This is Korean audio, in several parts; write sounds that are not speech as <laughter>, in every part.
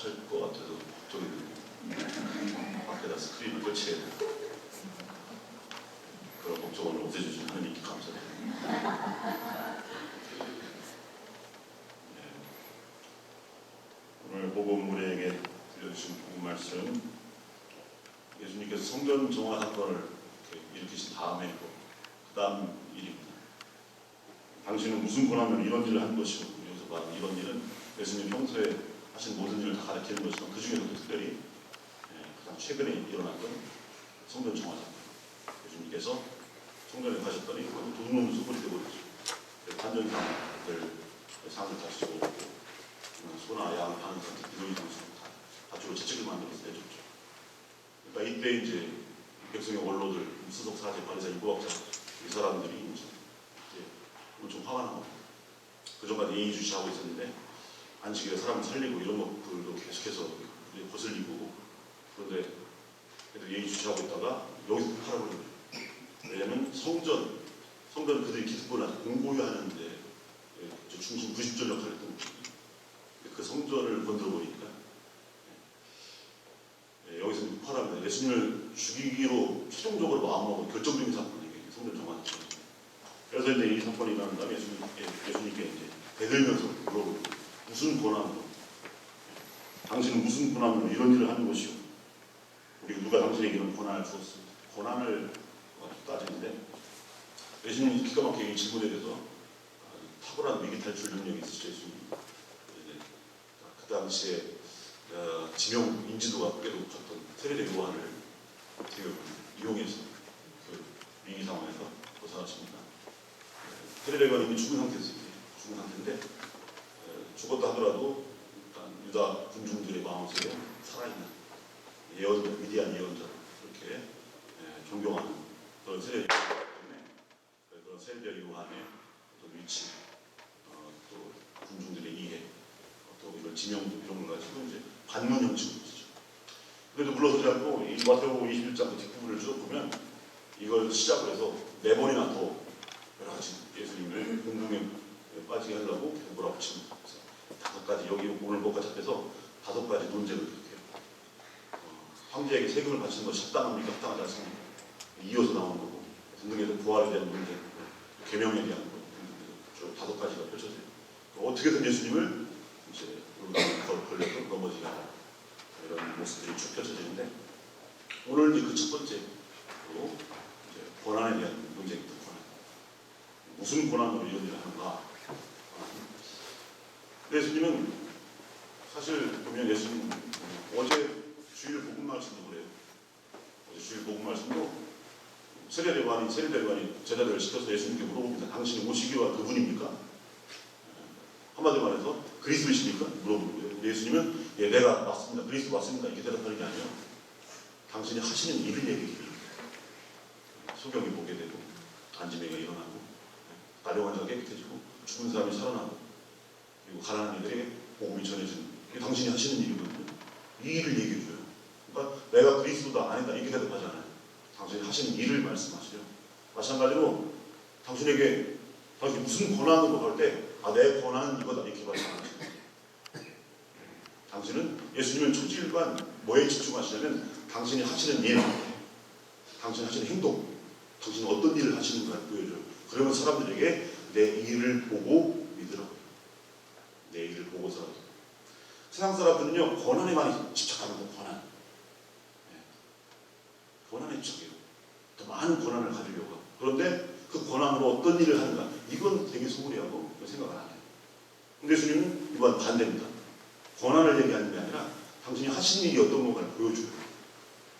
찰것 같아서 걱정이 되네요. 밖에다 스크린을 설치해야 돼. 그런 걱정을 없애주신 하나님께 감사드립니다. 네. 오늘 복음 우리에게 들려주신 복음 말씀 예수님께서 성전 정화 사건을 일으키신 다음에 그 다음 일입니다. 당신은 무슨 권한으로 이런 일을 한 것이고 여기서 말하는 이런 일은 예수님 평소에 하신 모든 일을 다 가르치는 것이지만 그 중에서도 특별히 예, 가장 최근에 일어났던 성전 정화 사건 예수님께서 성전에 가셨더니 도둑놈 소굴이 되버렸죠. 반전상들 상을 다시고 소나 양, 반, 같은 기도의 장수 다 가지고 재책을 만들어서 내줬죠. 그러니까 이때 이제 백성의 원로들, 수석 사제, 바리사, 유구학자 이 사람들이 이제 엄청 화가 난 겁니다. 그전까지 예의주시하고 있었는데 안식일에 사람 살리고 이런 것들도 계속해서 거슬리고 그런데 그래도 예의주시하고 있다가 여기서 팔아버린 거예요. 왜냐면 성전, 성전은 그들이 기득권을 공고히 하는데 예, 저 중심 부식절 역할을 했던 거예요. 그 성전을 건드려 보니까 예, 여기서 폭발합니다. 예수님을 죽이기로 최종적으로 마음먹은 결정적인 사건이 성전 정화죠. 그래서 이제 이 사건이 일어난 다음에 예수님, 예, 예수님께 이제 대들면서 물어보고 무슨 권한으로 당신은 무슨 권한으로 이런 일을 하는 것이오? 우리 누가 당신에게 이런 권한을 주었습니다. 권한을 따지는데 예수님이 기가 막히게 이 질문에 대해서 아, 탁월한 위기 탈출 능력이 있으시죠 예수님. 이제 그 당시에 어, 지명 인지도가 꽤 높았던 세례대 요한을 이용해서 그 위기 상황에서 벗어나십니다. 네, 세례대 요한이 이미 죽은 상태였어요. 죽은 상태인데 에, 죽었다 하더라도 유다 군중들의 마음속에 살아있는 예언자, 위대한 예언자 그렇게 에, 존경하는 그런 세례 때문에 그런 세례대 요한의 어떤 위치 어, 또 군중들의 이해 또 이런 지명도 이런 걸 가지고 이제 반문 형식으로 쓰죠. 그래도 물러서지 않고 이 마태복음 21장 그 뒷부분을 쭉 보면 이걸 시작을 해서 네 번이나 더 여러 가지 예수님을 공중에 빠지게 하려고 몰아붙이는. 그래서 다섯 가지 여기 오늘 것과 잡혀서 다섯 가지 논쟁을 이렇게 어, 황제에게 세금을 바치는 것이 합당합니까? 합당하지 않습니까? 이어서 나오는 거고 등등에서 부활에 대한 논쟁, 계명에 대한 거 쭉 다섯 가지가 펼쳐져요. 어떻게든 예수님을 이제 걸- 걸려서 넘어지게 하는 이런 모습들이 쭉 펼쳐지는데 오늘 이제 그 첫 번째 로 이제 권한에 대한 논쟁입니다. 권한. 무슨 권한으로 이런 일을 하는가? 예수님은 사실 보면 예수님 어제 주일 복음 말씀도 그래요. 어제 주일 복음 말씀도 세례대관이 세례대관이 제자들을 시켜서 예수님께 물어봅니다. 당신이 오시기와 그분입니까? 한마디로 말해서 그리스도이십니까? 물어보고요. 근데 예수님은 예, 내가 맞습니다. 그리스도 맞습니다. 이렇게 대답하는 게 아니라 당신이 하시는 일을 얘기해 줍니다. 소경이 보게 되고 안지매가 일어나고 나병 환자가 깨끗해지고 죽은 사람이 살아나고 그리고 이들에게 복음이 전해지는 이게 당신이 하시는 일이거든요. 이 일을 얘기해 줘요. 그러니까 내가 그리스도다 아니다 이렇게 대답하지 않아요. 당신이 하시는 일을 말씀하시죠. 마찬가지로 당신에게 당신이 무슨 권한으로 할 때, 아, 내 권한은 이거다. 이렇게 말씀하시죠. 당신은, 예수님은 초지일관 뭐에 집중하시냐면, 당신이 하시는 일, 당신이 하시는 행동, 당신이 어떤 일을 하시는가를 보여줘요. 그러면 사람들에게 내 일을 보고 일을 보고서라도. 세상 사람들은요, 권한에 많이 집착합니다. 권한. 네. 권한에 집착해요. 더 많은 권한을 가지려고 하고. 그런데 그 권한으로 어떤 일을 하는가 이건 되게 소홀히하고 생각을 안 해요. 근데 예수님은 이건 반대입니다. 권한을 얘기하는 게 아니라 당신이 하신 일이 어떤 건가를 보여줘요.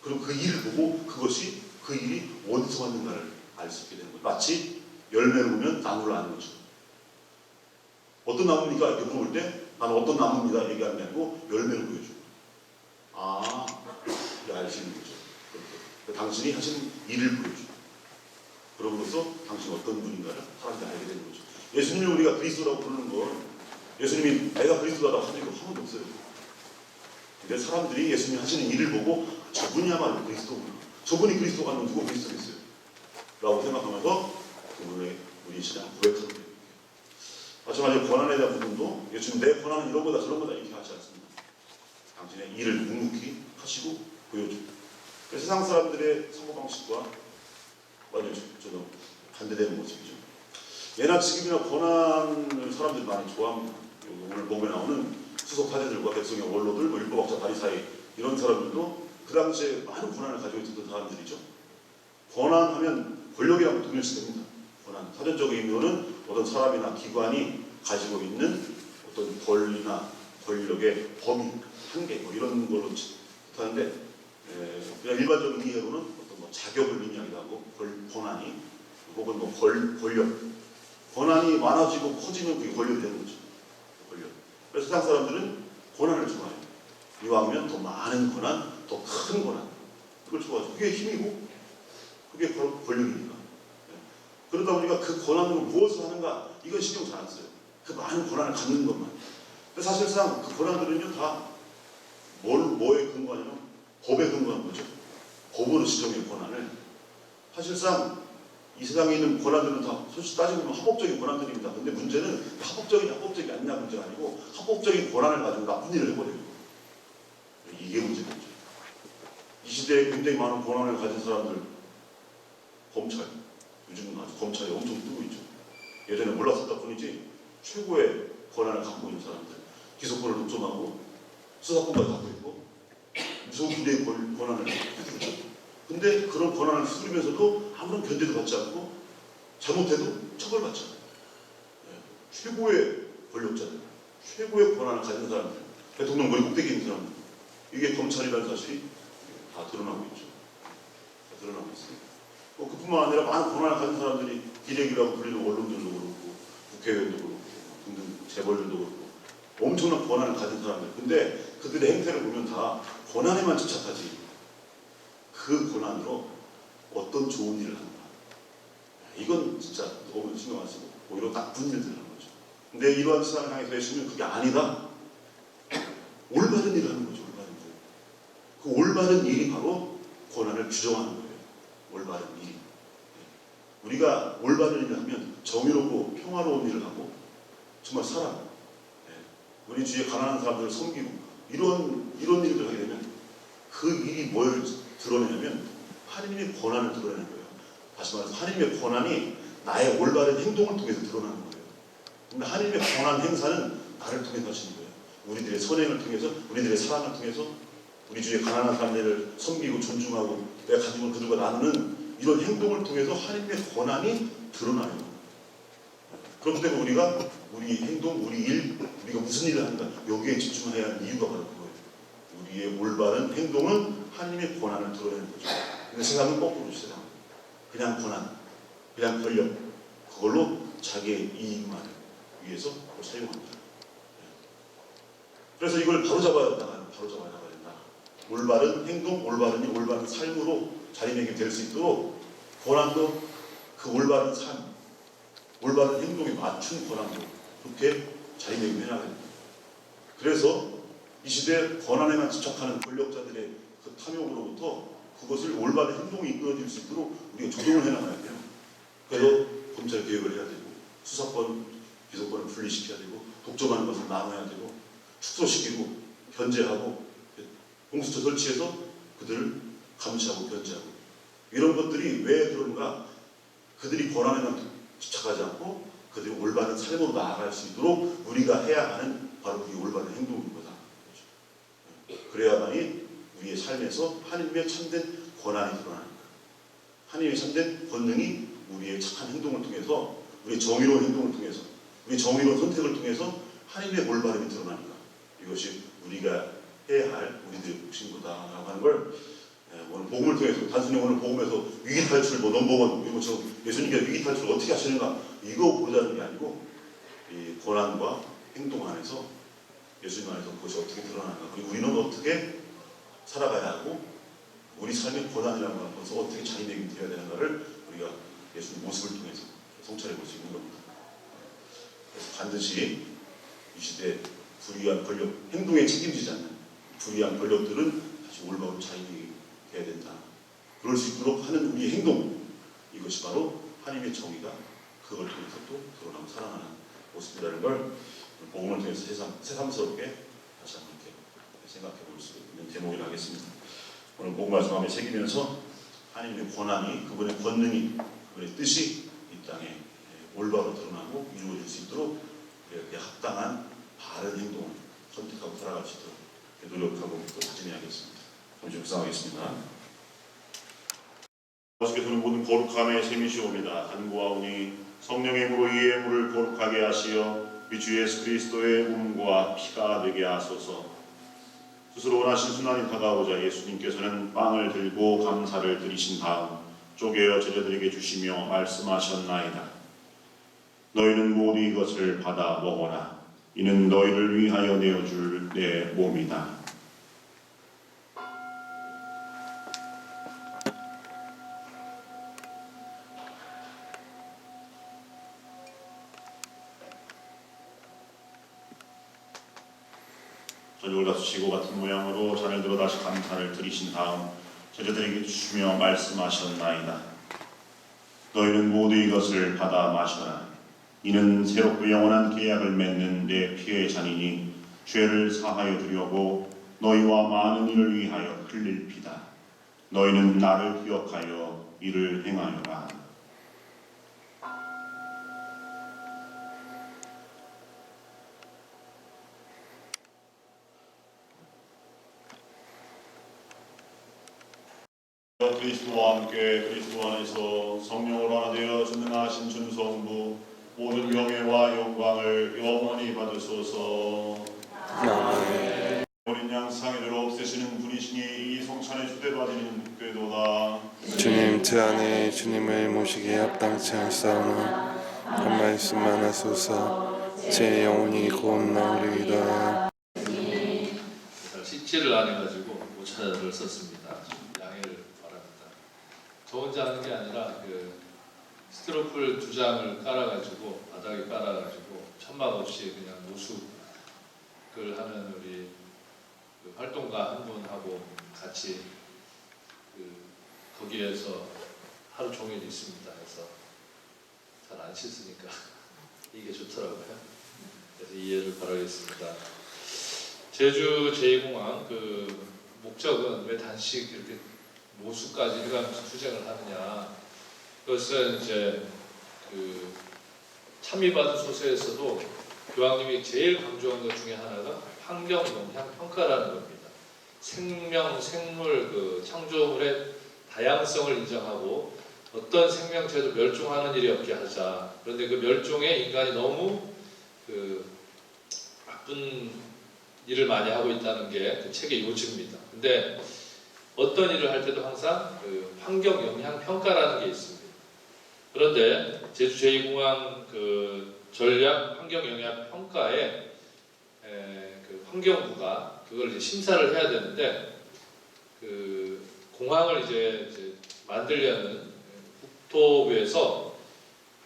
그럼 그 일을 보고 그것이 그 일이 어디서 왔는가를 알 수 있게 되는 거예요. 마치 열매를 보면 나무를 아는 거죠. 어떤 나무입니까? 이렇게 물어볼 때 나는 어떤 나무입니다. 얘기하는 게 아니고 열매를 보여줘요. 아, 이게 있는 거죠. 그렇게. 당신이 하신 일을 보여줘요. 그럼으로써 당신이 어떤 분인가를 사람들이 알게 되는 거죠. 예수님을 우리가 그리스도라고 부르는 건 예수님이 내가 그리스도라고 한 적이 한 번도 없어요. 근데 사람들이 예수님이 하시는 일을 보고 저분이야말로 그리스도구나. 저분이 그리스도가 아니면 누가 그리스도겠어요? 라고 생각하면서 그분의 우리 신앙 고백하는 거예요. 마찬가지로 권한에 대한 부분도 예수님 내 권한은 이런 거다 저런 거다 이렇게 하지 않습니다. 당신의 일을 묵묵히 하시고. 그 세상 사람들의 사고 방식과 완전 저는 반대되는 모습이죠. 예나 지금이나 권한을 사람들이 많이 좋아합니다. 오늘 보면 나오는 수석 사제들과 백성의 원로들, 뭐 율법학자 바리사이 이런 사람들도 그 당시에 많은 권한을 가지고 있었던 사람들이죠. 권한하면 권력이라고 동일시됩니다. 권한 사전적인 의미로는 어떤 사람이나 기관이 가지고 있는 어떤 권리나 권력의 범위, 한계 뭐 이런 걸로 뜻하는데 에, 그냥 일반적인 이해로는 어떤 뭐 자격을 의미하기도 권, 권한이 혹은 뭐 권, 권력 권한이 많아지고 커지면 그게 권력이 되는 거죠. 권력. 그래서 세상 사람들은 권한을 좋아해요. 이왕이면 더 많은 권한, 더 큰 권한. 그걸 좋아하죠. 그게 힘이고, 그게 바로 권력이니까. 예. 그러다 보니까 그 권한으로 무엇을 하는가, 이건 신경 잘 안 써요. 그 많은 권한을 갖는 것만. 근데 사실상 그 권한들은요, 다 뭘, 뭐에 근거하냐면 법에 근거한 거죠. 법으로 지정된 권한을. 사실상 이 세상에 있는 권한들은 다 솔직히 따지고 보면 합법적인 권한들입니다. 근데 문제는 합법적이냐 합법적이 아니냐 문제가 아니고 합법적인 권한을 가지고 나쁜 일을 해버려요. 이게 문제겠죠. 이 시대에 굉장히 많은 권한을 가진 사람들 검찰 요즘은 아주 검찰이 엄청 뜨고 있죠. 예전에 몰랐었다 뿐이지 최고의 권한을 갖고 있는 사람들 기소권을 독점하고 수사권까지 갖고 있고 무소불위의 권- 권한을 있죠. 근데 그런 권한을 휘두르면서도 아무런 견제도 받지 않고 잘못해도 처벌받지 않아요. 예, 최고의 권력자들, 최고의 권한을 가진 사람들, 대통령 머리 꼭대기 있는 사람들, 이게 검찰이라는 사실이 다 드러나고 있죠. 다 드러나고 있습니다. 뭐 그뿐만 아니라 많은 권한을 가진 사람들이 기레기라고 불리는 언론들도 그렇고 국회의원도 그렇고 등등 재벌들도 그렇고 엄청난 권한을 가진 사람들. 근데 그들의 행태를 보면 다 권한에만 집착하지 그 권한으로 어떤 좋은 일을 하는가. 이건 진짜 너무 신경 안 쓰고 오히려 나쁜 일들을 하는 거죠. 근데 이러한 세상을 향해서 예수님은 그게 아니다. <clears throat> 올바른 일을 하는 거죠. 올바른 일. 그 올바른 일이 바로 권한을 규정하는 거예요. 올바른 일이. 우리가 올바른 일을 하면 정의롭고 평화로운 일을 하고 정말 사랑, 예. 우리 주위에 가난한 사람들을 섬기고 이런 이런 일을 하게 되면 그 일이 뭘 드러내냐면 하나님의 권한을 드러내는 거예요. 다시 말해서 하나님의 권한이 나의 올바른 행동을 통해서 드러나는 거예요. 근데 하나님의 권한 행사는 나를 통해서 하시는 거예요. 우리들의 선행을 통해서, 우리들의 사랑을 통해서, 우리 주위에 가난한 사람들을 섬기고 존중하고 내가 가지고 있는 그들과 나누는 이런 행동을 통해서 하나님의 권한이 드러나요. 그렇기 때문에 우리가 우리 행동, 우리 일, 우리가 무슨 일을 하는가 여기에 집중해야 하는 이유가 바로 그거예요. 우리의 올바른 행동은 하나님의 권한을 드러내는 거죠. 근데 세상은 거꾸로 세상. 그냥 권한, 그냥 권력, 그걸로 자기의 이익만을 위해서 사용합니다. 그래서 이걸 바로잡아야 나가는, 바로잡아야 된다. 올바른 행동, 올바른 일, 올바른 삶으로 자리매김될 수 있도록 권한도 그 올바른 삶, 올바른 행동에 맞춘 권한도 그렇게 자리매김해 나가야 됩니다. 그래서 이 시대 권한에만 집착하는 권력자들의 그 탐욕으로부터 그것을 올바른 행동이 이끌어질 수 있도록 우리가 조정을 해나가야 돼요. 그래서 검찰 개혁을 해야 되고 수사권, 기소권을 분리시켜야 되고 독점하는 것을 나눠야 되고 축소시키고 견제하고 공수처 설치해서 그들을 감시하고 견제하고 이런 것들이 왜 그런가? 그들이 권한에만 집착하지 않고 그들이 올바른 삶으로 나아갈 수 있도록 우리가 해야 하는 바로 그게 올바른 행동인 거다. 그렇죠. 그래야만이 우리의 삶에서 하나님의 참된 권한이 드러나는 거예요. 하나님의 참된 권능이 우리의 착한 행동을 통해서 우리의 정의로운 행동을 통해서 우리 정의로운 선택을 통해서 하나님의 올바름이 드러나니까 이것이 우리가 해야 할 우리들의 몫인거다라고 하는 걸 예, 오늘 복음을 통해서 단순히 오늘 복음에서 위기 탈출 뭐 넘버원 이거 저 예수님께서 위기 탈출을 어떻게 하시는가 이거 보자는 게 아니고 이 고난과 행동 안에서 예수님 안에서 그것이 어떻게 드러나는가 그리고 우리는 어떻게 살아가야 하고 우리 삶의 고난이라는 것을 어떻게 자리매김되어야 되는가를 우리가 예수님 모습을 통해서 성찰해 볼 수 있는 겁니다. 그래서 반드시 이 시대 불의한 권력, 행동에 책임지지 않는 불의한 권력들은 다시 올바로 자리매김 해야 된다. 그럴 수 있도록 하는 우리의 행동 이것이 바로 하나님의 정의가 그걸 통해서 또 드러나고 사랑하는 모습이라는 걸 복음을 통해서 새삼, 새삼스럽게 다시 한번 이렇게 생각해 볼 수 있는 제목이라 하겠습니다. 오늘 복 말씀 함에 새기면서 하나님의 권한이 그분의 권능이 그분의 뜻이 이 땅에 예, 올바로 드러나고 이루어질 수 있도록 그에 합당한 바른 행동을 선택하고 살아갈 수 있도록 이렇게 노력하고 또 다짐해야겠습니다. 잠시 묵상하겠습니다. 아버지께서는 모든 거룩함의 셈이시옵니다. 간구하오니 성령의 힘으로 이 예물을 거룩하게 하시어 주 예수 그리스도의 몸과 피가 되게 하소서. 스스로 원하신 순환이 다가오자 예수님께서는 빵을 들고 감사를 드리신 다음 쪼개어 제자들에게 주시며 말씀하셨나이다. 너희는 모두 이것을 받아 먹어라. 이는 너희를 위하여 내어줄 내 몸이다. 저녁을 다투시고 같은 모양으로 들어 다시 감사를 드리신 다음 제자들에게 주시며 말씀하셨나이다. 너희는 모두 이것을 받아 마셔라. 이는 새롭고 영원한 계약을 맺는 내 피의 잔이니 죄를 사하여 주려고 너희와 많은 이를 위하여 흘릴 피다. 너희는 나를 기억하여 이를 행하여라. 그리스도와 함께 그리스도 안에서 성령으로 하나 되어 전능하신 준 성부 모든 명예와 영광을 영원히 받으소서. 어린 양 상해를 없애시는 분이시니 이 성찬의 주대받이는 궤도다. 주님 제 안에 주님을 모시기에 합당치 않사오나 한 말씀만 하소서 제 영혼이 곧 나으리이다 식지를 안 해가지고 모차를 썼습니다. 좀 양해를 바랍니다. 저 혼자 하는 게 아니라 그 스티로폴 두 장을 깔아가지고 바닥에 깔아가지고 천막 없이 그냥 노숙을 하는 우리 그 활동가 한 분하고 같이 그 거기에서 하루 종일 있습니다. 그래서 잘 안 씻으니까 <laughs> 이게 좋더라고요. 그래서 이해를 바라겠습니다. 제주 제2공항 그 목적은 왜 단식 이렇게 모수까지 일가면서 투쟁을 하느냐 그것은 이제 그 참미받은 소설에서도 교황님이 제일 강조한 것 중에 하나가 환경 영향 평가라는 겁니다. 생명, 생물, 그 창조물의 다양성을 인정하고 어떤 생명체도 멸종하는 일이 없게 하자. 그런데 그 멸종에 인간이 너무 그 나쁜 일을 많이 하고 있다는 게 그 책의 요지입니다. 근데 어떤 일을 할 때도 항상 그 환경 영향 평가라는 게 있습니다. 그런데 제주 제2공항 그 전략 환경 영향 평가에 에, 그 환경부가 그걸 이제 심사를 해야 되는데 그 공항을 이제, 이제 만들려는 국토부에서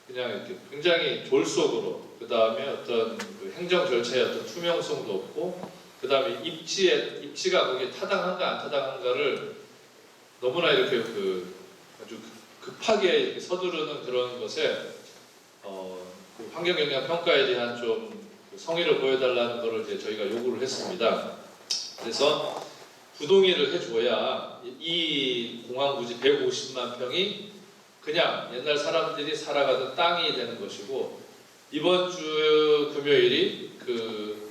그냥 이렇게 굉장히 졸속으로 그 다음에 어떤 그 행정 절차의 어떤 투명성도 없고 그 다음에 입지에 입지가 거기에 타당한가 안 타당한가를 너무나 이렇게 그 아주 급하게 서두르는 그런 것에 어, 그 환경 영향 평가에 대한 좀그 성의를 보여달라는 것을 이제 저희가 요구를 했습니다. 그래서 부동의를 해줘야 이 공항 부지 150만 평이 그냥 옛날 사람들이 살아가던 땅이 되는 것이고 이번 주 금요일이 그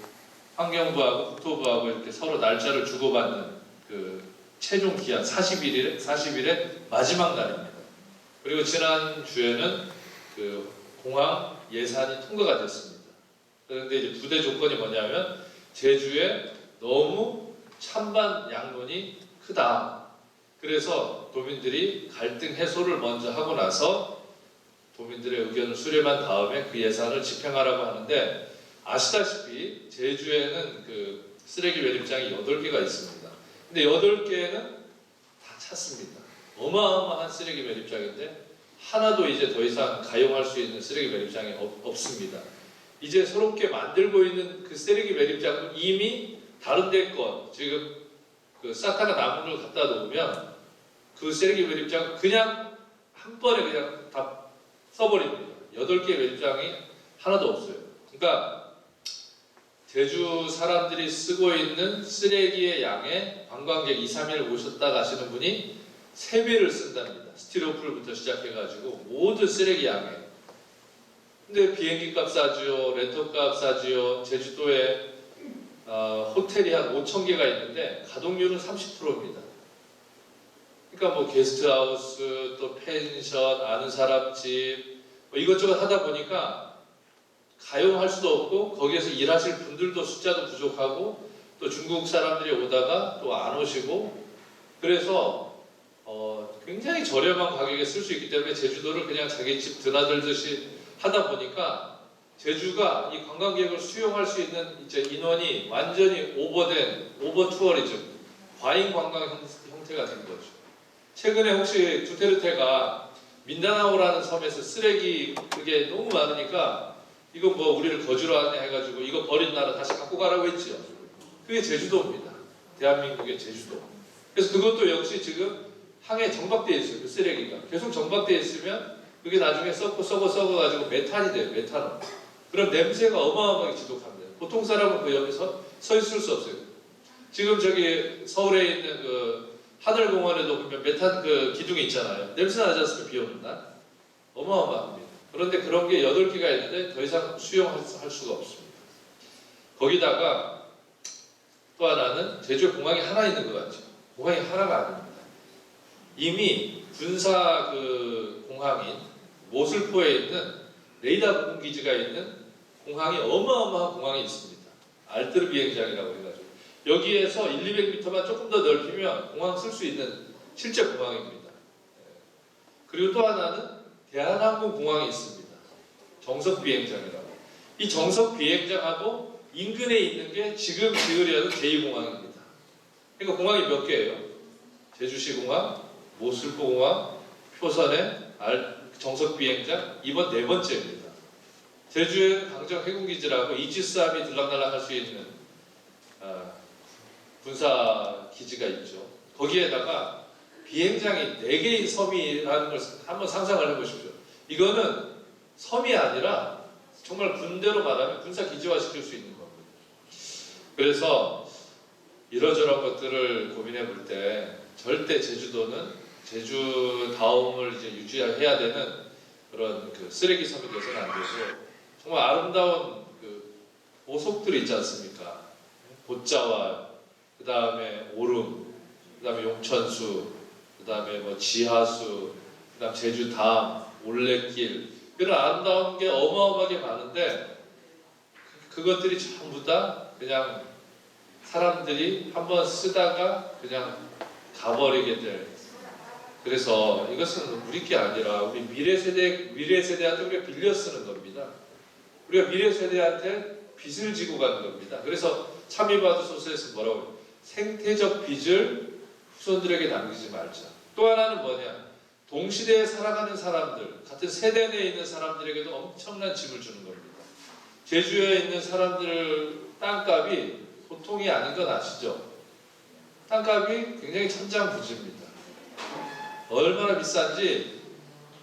환경부하고 국토부하고 이렇게 서로 날짜를 주고받는 그 최종 기한 40일의 40일의 마지막 날입니다. 그리고 지난 주에는 그 공항 예산이 통과가 됐습니다. 그런데 이제 부대 조건이 뭐냐면 제주에 너무 찬반 양론이 크다. 그래서 도민들이 갈등 해소를 먼저 하고 나서 도민들의 의견을 수렴한 다음에 그 예산을 집행하라고 하는데 아시다시피 제주에는 그 쓰레기 매립장이 8개가 있습니다. 근데 8개는 다 찼습니다. 어마어마한 쓰레기 매립장인데 하나도 이제 더 이상 가용할 수 있는 쓰레기 매립장이 없, 없습니다. 이제 새롭게 만들고 있는 그 쓰레기 매립장은 이미 다른 데 것, 지금 그 남은 걸 갖다 놓으면 그 쓰레기 매립장 그냥 한 번에 그냥 다 써버립니다. 여덟 개 매립장이 하나도 없어요. 그러니까 제주 사람들이 쓰고 있는 쓰레기의 양에 관광객 2, 3일 오셨다 가시는 분이 3배를 쓴답니다. 스티로폴부터 시작해가지고 모든 쓰레기 양에. 근데 비행기 값 싸지요, 렌터 값 싸지요, 제주도에 어, 호텔이 한 5천 개가 있는데 가동률은 30%입니다. 그러니까 뭐 게스트하우스, 또 펜션, 아는 사람 집, 뭐 이것저것 하다 보니까 가용할 수도 없고 거기에서 일하실 분들도 숫자도 부족하고 또 중국 사람들이 오다가 또 안 오시고 그래서 어, 굉장히 저렴한 가격에 쓸 수 있기 때문에 제주도를 그냥 자기 집 드나들듯이 하다 보니까 제주가 이 관광객을 수용할 수 있는 이제 인원이 완전히 오버된 오버 투어리즘 과잉 관광 형- 형태가 된 거죠. 최근에 혹시 두테르테가 민다나오라는 섬에서 쓰레기 그게 너무 많으니까 이거 뭐 우리를 거주로 하네 해가지고 이거 버린 나라 다시 갖고 가라고 했지요. 그게 제주도입니다. 대한민국의 제주도. 그래서 그것도 역시 지금 항해 정박되어 있어요. 그 쓰레기가 계속 정박되어 있으면 그게 나중에 썩고 썩어 썩어가지고 메탄이 돼요. 메탄올. 그럼 냄새가 어마어마하게 지독합니다. 보통 사람은 그 여기서 서 있을 수 없어요. 지금 저기 서울에 있는 그 하늘공원에도 보면 메탄 그 기둥이 있잖아요. 냄새 나지 않습니까? 비 오는 날. 어마어마합니다. 그런데 그런 게 8개가 있는데 더 이상 수용할 수가 없습니다. 거기다가 또 하나는 제주에 공항이 하나 있는 것 같죠. 공항이 하나가 아닙니다. 이미 군사 그 공항인 모슬포에 있는 레이더 공기지가 있는 공항이 어마어마한 공항이 있습니다. 알트르 비행장이라고 해가지고 여기에서 1, 200m만 조금 더 넓히면 공항 쓸 수 있는 실제 공항입니다. 예. 그리고 또 하나는 대한항공 공항이 있습니다. 정석 비행장이라고. 이 정석 비행장하고 인근에 있는 게 지금 지으려는 제2공항입니다. 그러니까 공항이 몇 개예요? 제주시 공항, 모슬포 공항, 표선의 알- 정석 비행장 이번 네 번째입니다. 제주에는 강정 해군기지라고 이지스함이 들락날락할 수 있는 아, 군사 기지가 있죠. 거기에다가 비행장이 네 개의 섬이라는 걸 한번 상상을 해보십시오. 이거는 섬이 아니라 정말 군대로 말하면 군사 기지화 시킬 수 있는 겁니다. 그래서 이러저런 것들을 고민해 볼 때 절대 제주도는 제주 다움을 이제 유지해야 되는 그런 그 쓰레기 섬이 돼서는 안 되고 정말 아름다운 그 보석들이 있지 않습니까? 보자와 그 다음에 오름, 그 다음에 용천수, 그 다음에 뭐 지하수, 그 다음 제주담, 올레길 이런 아름다운 게 어마어마하게 많은데 그- 그것들이 전부 다 그냥 사람들이 한번 쓰다가 그냥 가버리게 될 그래서 이것은 우리 게 아니라 우리 미래 세대 미래 세대한테 우리가 빌려 쓰는 겁니다. 우리가 미래 세대한테 빚을 지고 가는 겁니다. 그래서 참이바드 소설에서 뭐라고? 생태적 빚을 후손들에게 남기지 말자. 또 하나는 뭐냐? 동시대에 살아가는 사람들, 같은 세대 내에 있는 사람들에게도 엄청난 짐을 주는 겁니다. 제주에 있는 사람들 땅값이 보통이 아닌 건 아시죠? 땅값이 굉장히 천장부지입니다. 얼마나 비싼지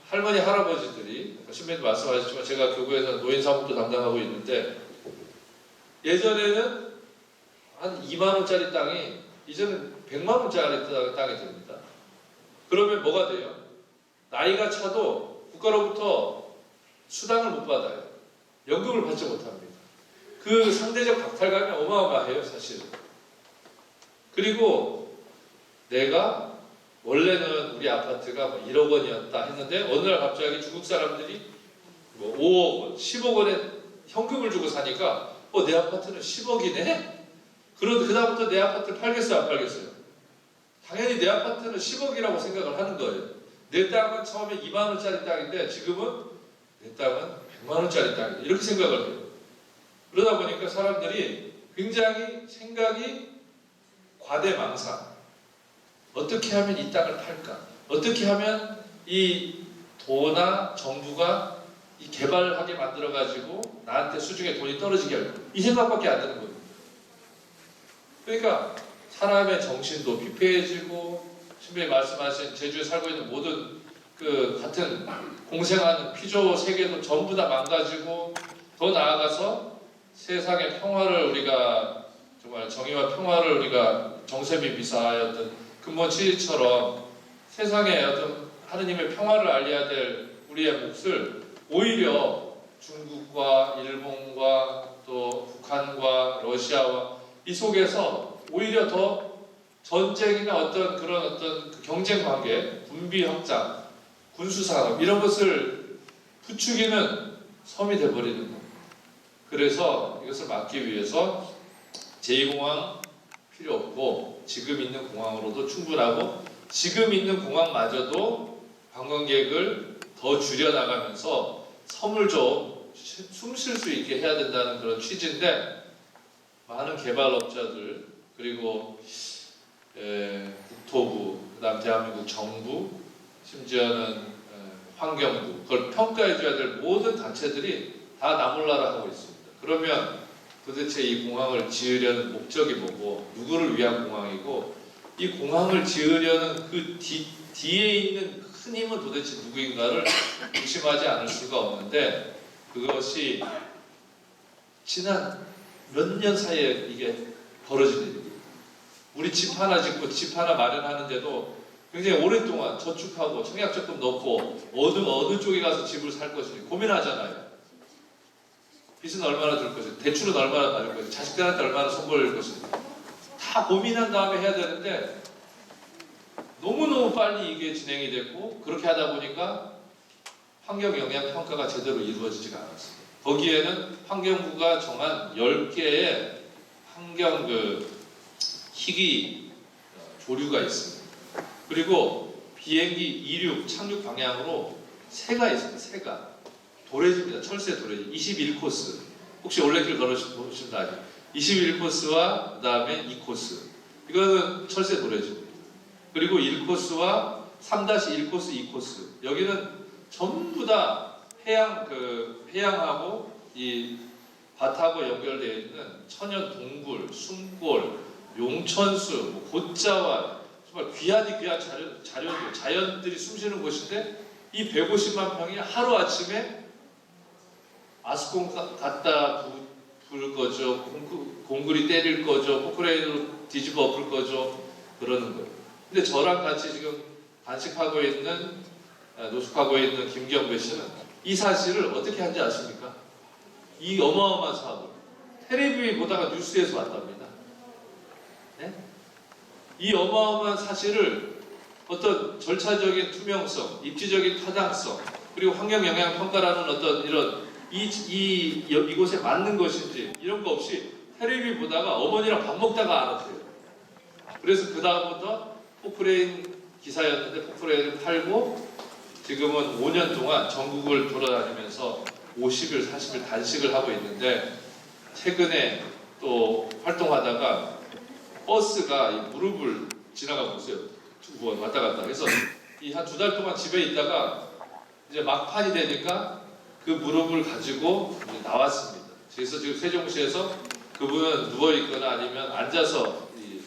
할머니 할아버지들이 신부님 말씀하셨지만 제가 교구에서 노인 사업도 담당하고 있는데 예전에는 한 2만 원짜리 땅이 이제는 100만 원짜리 땅이 됩니다. 그러면 뭐가 돼요? 나이가 차도 국가로부터 수당을 못 받아요. 연금을 받지 못합니다. 그 상대적 박탈감이 어마어마해요, 사실은. 그리고 내가 원래는 우리 아파트가 뭐 1억 원이었다 했는데 어느 날 갑자기 중국 사람들이 뭐 5억 원, 10억 원에 현금을 주고 사니까 어 내 아파트는 10억이네? 그러다 그다음부터 내 아파트를 팔겠어요, 안 팔겠어요? 당연히 내 아파트는 10억이라고 생각을 하는 거예요. 내 땅은 처음에 2만 원짜리 땅인데 지금은 내 땅은 100만 원짜리 땅이다. 이렇게 생각을 해요. 그러다 보니까 사람들이 굉장히 생각이 과대망상. 어떻게 하면 이 땅을 팔까? 어떻게 하면 이 도나 정부가 이 개발하게 만들어 가지고 나한테 수중에 돈이 떨어지게 할까? 이 생각밖에 안 드는 거예요. 그러니까 사람의 정신도 피폐해지고 신부님 말씀하신 제주에 살고 있는 모든 그 같은 공생하는 피조 세계도 전부 다 망가지고 더 나아가서 세상의 평화를 우리가 정말 정의와 평화를 우리가 정세미 비사하였던 취지처럼 세상에 어떤 하느님의 평화를 알려야 될 우리의 몫을 오히려 중국과 일본과 또 북한과 러시아와 이 속에서 오히려 더 전쟁이나 어떤 그런 어떤 그 경쟁 관계, 군비 확장, 군수 산업 이런 것을 부추기는 섬이 돼버리는 거예요. 그래서 이것을 막기 위해서 제2공항 필요 없고 지금 있는 공항으로도 충분하고 지금 있는 공항마저도 관광객을 더 줄여나가면서 섬을 좀 숨 쉴 수 있게 해야 된다는 그런 취지인데 많은 개발업자들 그리고 에, 국토부 그다음 대한민국 정부 심지어는 에, 환경부 그걸 평가해줘야 될 모든 단체들이 다 나몰라라 하고 있습니다. 그러면 도대체 이 공항을 지으려는 목적이 뭐고 누구를 위한 공항이고 이 공항을 지으려는 그 뒤, 뒤에 있는 큰 힘은 도대체 누구인가를 <coughs> 의심하지 않을 수가 없는데 그것이 지난 몇 년 사이에 이게 벌어진 일입니다. 우리 집 하나 짓고 집 하나 마련하는데도 굉장히 오랫동안 저축하고 청약적금 넣고 어느 어느 쪽에 가서 집을 살 것인지 고민하잖아요. 빚은 얼마나 들 것인지, 대출은 얼마나 받을 것인지, 자식들한테 얼마나 손벌릴 것인지 다 고민한 다음에 해야 되는데 너무너무 빨리 이게 진행이 됐고 그렇게 하다 보니까 환경 영향 평가가 제대로 이루어지지가 않았습니다. 거기에는 환경부가 정한 10개의 환경 그 희귀 어, 조류가 있습니다. 그리고 비행기 이륙 착륙 방향으로 새가 있습니다. 새가 도래지입니다. 철새 도래지 21코스. 혹시 올레길 걸으신 다 아죠? 21코스와 그 다음에 2코스. 이거는 철새 도래지입니다. 그리고 1코스와 3-1코스, 2코스. 여기는 전부 다 해양 그 해양하고 이 밭하고 연결되어 있는 천연 동굴, 숨골, 용천수, 뭐 곶자와 정말 귀하디 귀한 자연, 자연들, 자연들이 숨쉬는 곳인데 이 150만 평이 하루 아침에 아스콘 가- 갖다 부, 불 거죠, 공구, 공구 리 때릴 거죠, 포크레인으로 뒤집어 엎을 거죠, 그러는 거예요. 근데 저랑 같이 지금 단식하고 있는 아, 노숙하고 있는 김경배 씨는 이 사실을 어떻게 한지 아십니까? 이 어마어마한 사업을 텔레비전 보다가 뉴스에서 봤답니다. 네? 이 어마어마한 사실을 어떤 절차적인 투명성, 입지적인 타당성, 그리고 환경 영향 평가라는 어떤 이런 이, 이, 이, 이곳에 맞는 것인지 이런 거 없이 텔레비전 보다가 어머니랑 밥 먹다가 알았대요. 그래서 그 다음부터 포크레인 기사였는데 포크레인을 팔고 지금은 5년 동안 전국을 돌아다니면서 50일, 40일 단식을 하고 있는데 최근에 또 활동하다가 버스가 이 무릎을 지나가고 있어요. 두 번 왔다 갔다. 그래서 이 한 두 달 동안 집에 있다가 이제 막판이 되니까 그 무릎을 가지고 나왔습니다. 그래서 지금 세종시에서 그분은 누워 있거나 아니면 앉아서 이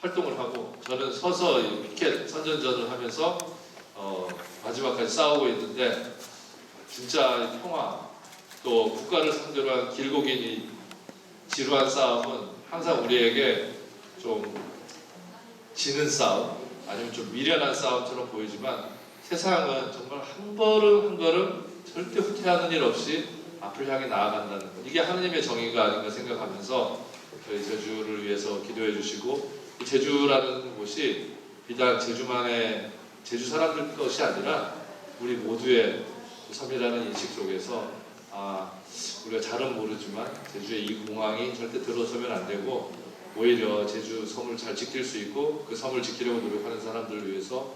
활동을 하고 저는 서서 이 피켓 선전전을 하면서 어, 마지막까지 싸우고 있는데 진짜 이 평화 또 국가를 상대로 한 길고 긴이 지루한 싸움은 항상 우리에게 좀 지는 싸움 아니면 좀 미련한 싸움처럼 보이지만 세상은 정말 한 걸음 한 걸음 절대 후퇴하는 일 없이 앞을 향해 나아간다는 것. 이게 하느님의 정의가 아닌가 생각하면서 저희 제주를 위해서 기도해 주시고 이 제주라는 곳이 비단 제주만의 제주 사람들 것이 아니라 우리 모두의 섬이라는 인식 속에서 아 우리가 잘은 모르지만 제주의 이 공항이 절대 들어서면 안 되고 오히려 제주 섬을 잘 지킬 수 있고 그 섬을 지키려고 노력하는 사람들을 위해서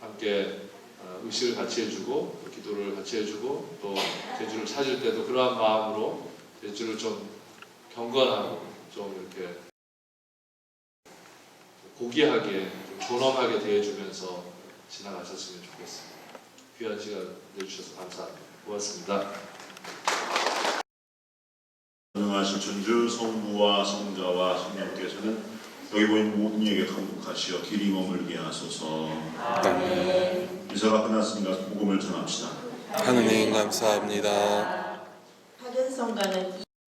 함께 어, 의식을 같이 해주고 또 기도를 같이 해주고 또 제주를 찾을 때도 그러한 마음으로 제주를 좀 경건하고 좀 이렇게 고귀하게 좀 존엄하게 대해주면서 지나가셨으면 좋겠습니다. 귀한 시간 내주셔서 감사합니다. 고맙습니다. 전능하신 천주 성부와 성자와 성령께서는 여기 보이는 모든 이에게 강복하시어 길이 머물게 하소서 아멘. 미사가 끝났으니까 복음을 전합시다 하느님 감사합니다. 파견성가는